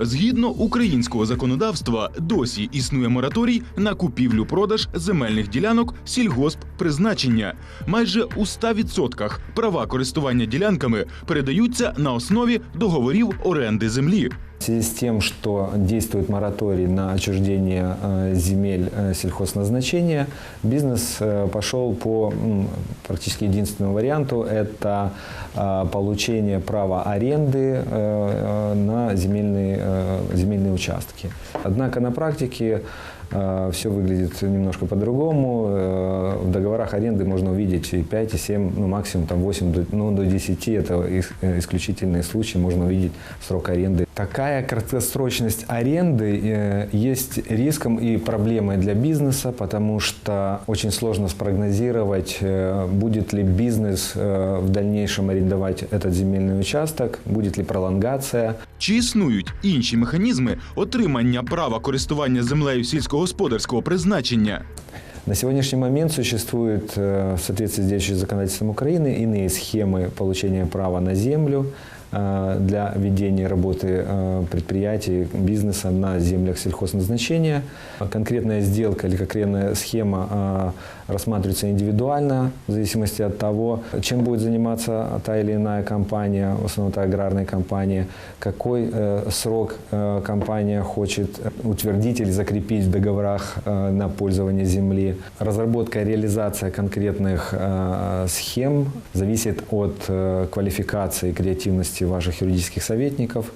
Згідно українського законодавства, досі існує мораторій на купівлю-продаж земельних ділянок сільгосппризначення. Майже у 100% права користування ділянками передаються на основі договорів оренди землі. Связи с тем, что действует мораторий на отчуждение э, земель э, сельхозназначения, бизнес э, пошел по практически единственному варианту – это получение права аренды на земельные, земельные участки. Однако на практике все выглядит немножко по-другому. Э, В договорах аренды можно увидеть и 5, и 7, ну максимум там 8, до- ну до 10. Это ис- э, исключительные случаи, можно увидеть срок аренды. Такая краткосрочность аренды э, есть риском и проблемой для бизнеса, потому что очень сложно спрогнозировать, э, будет ли бизнес э, в дальнейшем арендовать этот земельный участок, будет ли пролонгация. Чи існують інші механізми отримання права користування землею сільськогосподарського призначення? На сегодняшний момент существуют э, в соответствии с действующим законодательством Украины иные схемы получения права на землю э, для ведения работы э, предприятий, бизнеса на землях сельхозназначения. Конкретная сделка или конкретная схема э, рассматривается индивидуально в зависимости от того, чем будет заниматься та или иная компания, в основном это аграрная компания, какой э, срок э, компания хочет утвердить или закрепить в договорах э, на пользование земли. Разработка и реализация конкретных э, схем зависит от э, квалификации и креативности ваших юридических советников.